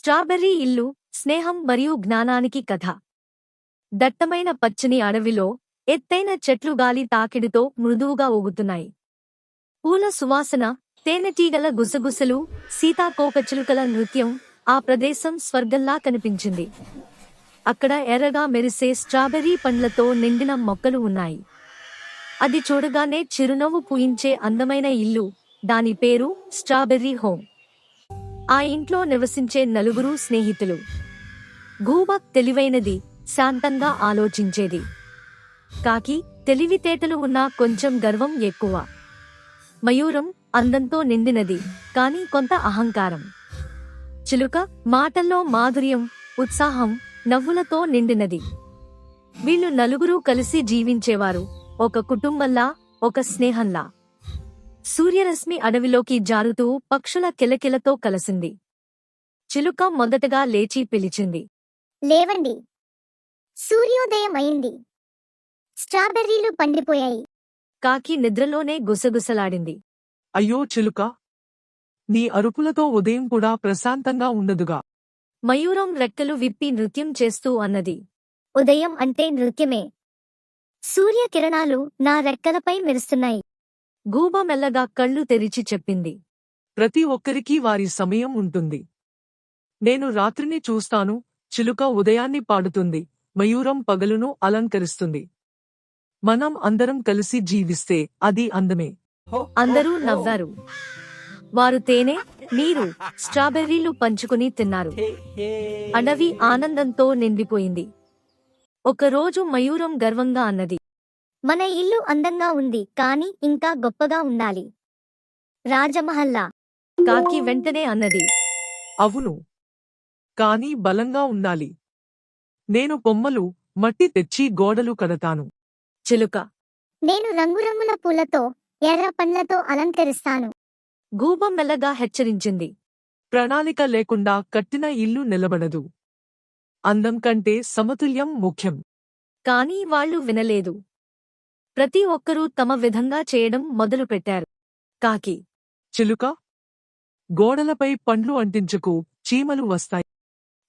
Strawberry ఇల్లు స్నేహం మరియు జ్ఞానానికి కథ. దట్టమైన పచ్చని అడవిలో ఎత్తైన చెట్లు గాలి తాకిడితో మృదువుగా ఊగుతున్నాయి. పూల సువాసన తేనెటీగల గుసగుసలు సీతాకోకచిలుకల నృత్యం ఆ ప్రదేశం స్వర్గంలా కనిపించింది. అక్కడ ఎర్రగా మెరిసే స్ట్రాబెర్రీ పండ్లతో నిండిన మొక్కలు ఉన్నాయి. అది చూడగానే చిరునవ్వు పూయించే అందమైన ఇల్లు దాని పేరు స్ట్రాబెర్రీ హోమ్. ఆ ఇంట్లో నివసించే నలుగురు స్నేహితులు. గూబ తెలివైనది శాంతంగా ఆలోచించేది. కాకి తెలివితేటలు ఉన్నా కొంచెం గర్వం ఎక్కువ. మయూరం అందంతో నిండినది కానీ కొంత అహంకారం. చిలుక మాటల్లో మాధుర్యం ఉత్సాహం నవ్వులతో నిండినది. వీళ్ళు నలుగురు కలిసి జీవించేవారు ఒక కుటుంబంలా ఒక స్నేహంలా. సూర్యరశ్మి అడవిలోకి జారుతూ పక్షుల కిలకిలతో కలసింది. చిలుక మొదటగా లేచి పిలిచింది. లేవండి. సూర్యోదయం అయింది స్ట్రాబెర్రీలు పండిపోయాయి. కాకి నిద్రలోనే గుసగుసలాడింది. అయ్యో చిలుక! నీ అరుపులతో ఉదయం కూడా ప్రశాంతంగా ఉండదుగా. మయూరం రెక్కలు విప్పి నృత్యం చేస్తూ అన్నది. ఉదయం అంటే నృత్యమే. సూర్యకిరణాలు నా రెక్కలపై మెరుస్తున్నాయి. గూబ మెల్లగా కళ్ళు తెరిచి చెప్పింది. ప్రతి ఒక్కరికీ వారి సమయం ఉంటుంది. నేను రాత్రిని చూస్తాను చిలుక ఉదయాన్ని పాడుతుంది మయూరం పగలును అలంకరిస్తుంది. మనం అందరం కలిసి జీవిస్తే అది అందమే. అందరూ నవ్వారు. వారు తేనె నీరు స్ట్రాబెర్రీలు పంచుకుని తిన్నారు. అడవి ఆనందంతో నిండిపోయింది. ఒకరోజు మయూరం గర్వంగా అన్నది. మన ఇల్లు అందంగా ఉంది కాని ఇంకా గొప్పగా ఉండాలి. రాజమహల్లా. కాకి వెంటనే అన్నది. అవును. కానీ బలంగా ఉండాలి. నేను కొమ్మలు మట్టి తెచ్చి గోడలు కడతాను. చిలుక. నేను రంగురంగుల పూలతో ఎర్ర పండ్లతో అలంకరిస్తాను. గూబ మెల్లగా హెచ్చరించింది. ప్రణాళిక లేకుండా కట్టిన ఇల్లు నిలబడదు. అందం కంటే సమతుల్యం ముఖ్యం. కాని వాళ్ళు వినలేదు. ప్రతి ఒక్కరూ తమ విధంగా చేయడం మొదలుపెట్టారు. కాకి. చిలుక. గోడలపై పండ్లు అంటించకు చీమలు వస్తాయి.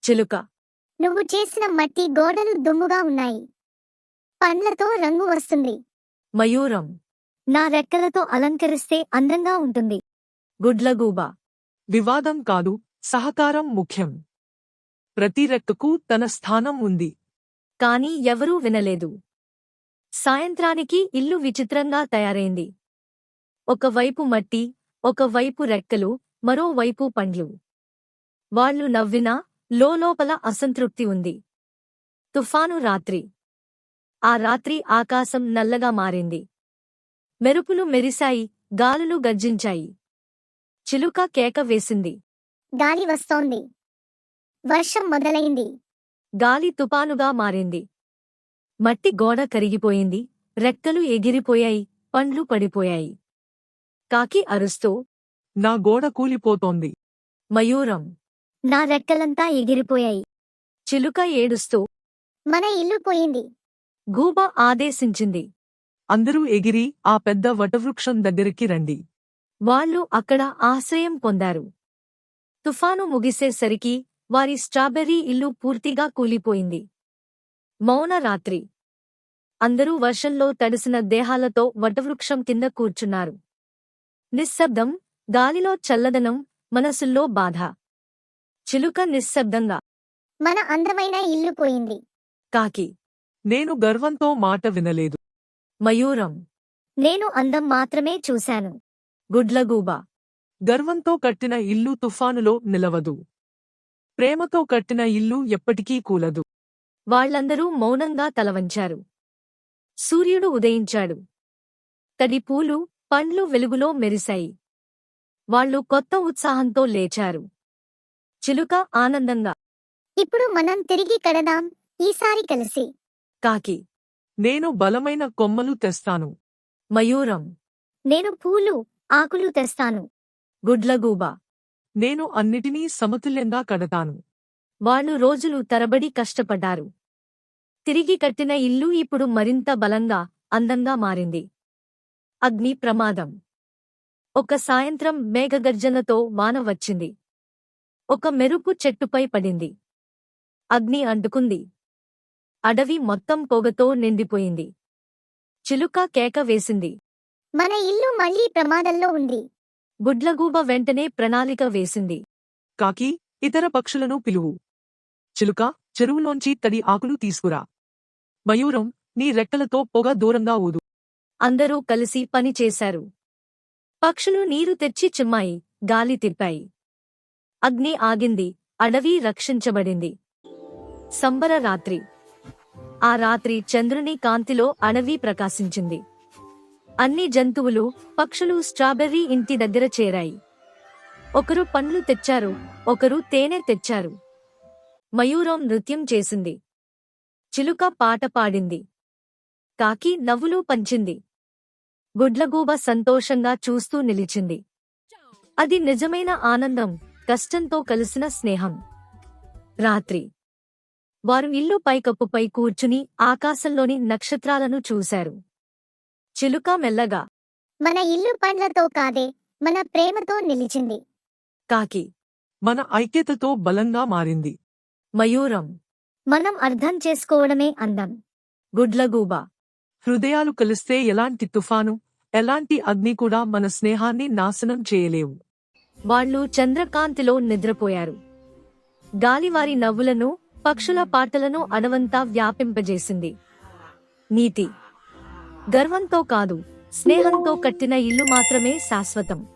చిలుక. నువ్వు చేసిన మట్టి గోడలు దుమ్ముగా ఉన్నాయి. పండ్లతో రంగు వస్తుంది. మయూరం. నా రెక్కలతో అలంకరిస్తే అందంగా ఉంటుంది. గుడ్లగూబ. వివాదం కాదు సహకారం ముఖ్యం. ప్రతి రెక్కకు తన స్థానం ఉంది. కాని ఎవరూ వినలేదు. సాయంత్రానికి ఇల్లు విచిత్రంగా తయారైంది. ఒకవైపు మట్టి ఒకవైపు రెక్కలు మరోవైపు పండ్లు. వాళ్ళు నవ్వినా లోలోపల అసంతృప్తి ఉంది. తుఫాను రాత్రి. ఆ రాత్రి ఆకాశం నల్లగా మారింది. మెరుపులు మెరిశాయి గాలులు గర్జించాయి. చిలుక కేక వేసింది. గాలి వస్తోంది. వర్షం మొదలైంది. గాలి తుపానుగా మారింది. మట్టి గోడ కరిగిపోయింది. రెక్కలు ఎగిరిపోయాయి. పండ్లు పడిపోయాయి. కాకి అరుస్తూ నా గోడ కూలిపోతోంది. మయూరం నా రెక్కలంతా ఎగిరిపోయాయి. చిలుక ఏడుస్తూ మన ఇల్లు పోయింది. గూబ ఆదేశించింది. అందరూ ఎగిరి ఆ పెద్ద వటవృక్షం దగ్గరికి రండి. వాళ్ళు అక్కడ ఆశ్రయం పొందారు. తుఫాను ముగిసేసరికి వారి స్ట్రాబెర్రీ ఇల్లు పూర్తిగా కూలిపోయింది. మౌన రాత్రి అందరూ వర్షంలో తడిసిన దేహాలతో వటవృక్షం కింద కూర్చున్నారు. నిశ్శబ్దం గాలిలో చల్లదనం మనసుల్లో బాధ. చిలుక నిశ్శబ్దంగా. మన అందమైన ఇల్లు పోయింది. కాకి. నేను గర్వంతో మాట వినలేదు. మయూరం. నేను అందం మాత్రమే చూశాను. గుడ్లగూబ. గర్వంతో కట్టిన ఇల్లు తుఫానులో నిలవదు. ప్రేమతో కట్టిన ఇల్లు ఎప్పటికీ కూలదు. వాళ్ళందరూ మౌనంగా తలవంచారు. సూర్యుడు ఉదయించాడు. తడి పూలు పండ్లు వెలుగులో మెరిశాయి. వాళ్ళు కొత్త ఉత్సాహంతో లేచారు. చిలుక ఆనందంగా ఇప్పుడు మనం తిరిగి కడదాం ఈసారి కలిసి. కాకి నేను బలమైన కొమ్మలు తెస్తాను. మయూరం నేను పూలు ఆకులు తెస్తాను. గుడ్లగూబ నేను అన్నిటినీ సమతుల్యంగా కడతాను. వాళ్ళు రోజులు తరబడి కష్టపడ్డారు. తిరిగి కట్టిన ఇల్లు ఇప్పుడు మరింత బలంగా అందంగా మారింది. అగ్ని ప్రమాదం. ఒక సాయంత్రం మేఘగర్జనతో వాన వచ్చింది. ఒక మెరుపు చెట్టుపై పడింది. అగ్ని అంటుకుంది. అడవి మొత్తం పొగతో నిండిపోయింది. చిలుక కేక వేసింది. మన ఇల్లు మళ్ళీ ప్రమాదంలో ఉంది. గుడ్లగూబ వెంటనే ప్రణాళిక వేసింది. కాకి ఇతర పక్షులను పిలువు. చిలుక చెరువులోంచి తడి ఆకులు తీసుకురా. మయూరం నీ రెక్కలతో పొగ దూరంగా ఊదు. అందరూ కలిసి పని చేశారు. పక్షులు నీరు తెచ్చి చిమ్మాయి గాలి తిప్పాయి. అగ్ని ఆగింది అడవి రక్షించబడింది. సంబర రాత్రి. ఆ రాత్రి చంద్రుని కాంతిలో అడవి ప్రకాశించింది. అన్ని జంతువులు పక్షులు స్ట్రాబెర్రీ ఇంటి దగ్గర చేరాయి. ఒకరు పండ్లు తెచ్చారు ఒకరు తేనె తెచ్చారు. మయూరం నృత్యం చేసింది. చిలుక పాట పాడింది. కాకి నవ్వులు పంచింది. గుడ్లగూబ సంతోషంగా చూస్తూ నిలిచింది. అది నిజమైన ఆనందం కష్టంతో కలిసిన స్నేహం. రాత్రి. వారు ఇల్లు పైకప్పుపై కూర్చుని ఆకాశంలోని నక్షత్రాలను చూశారు. చిలుక మెల్లగా మన ఇల్లు పండ్లతో కాదే మన ప్రేమతో నిలిచింది. కాకి మన ఐక్యతతో బలంగా మారింది. మయూరం. మనం అర్థం చేసుకోవడమే అందం. గుడ్లగూబ. హృదయాలు కలిస్తే ఎలాంటి తుఫాను ఎలాంటి అగ్ని కూడా మన స్నేహాన్ని నాశనం చేయలేవు. వాళ్ళు చంద్రకాంతిలో నిద్రపోయారు. గాలివారి నవ్వులను పక్షుల పాటలను అడవంతా వ్యాపింపజేసింది. నీతి. గర్వంతో కాదు స్నేహంతో కట్టిన ఇల్లు మాత్రమే శాశ్వతం.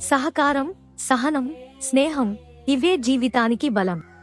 సహకారం సహనం స్నేహం ఇవే జీవితానికి బలం.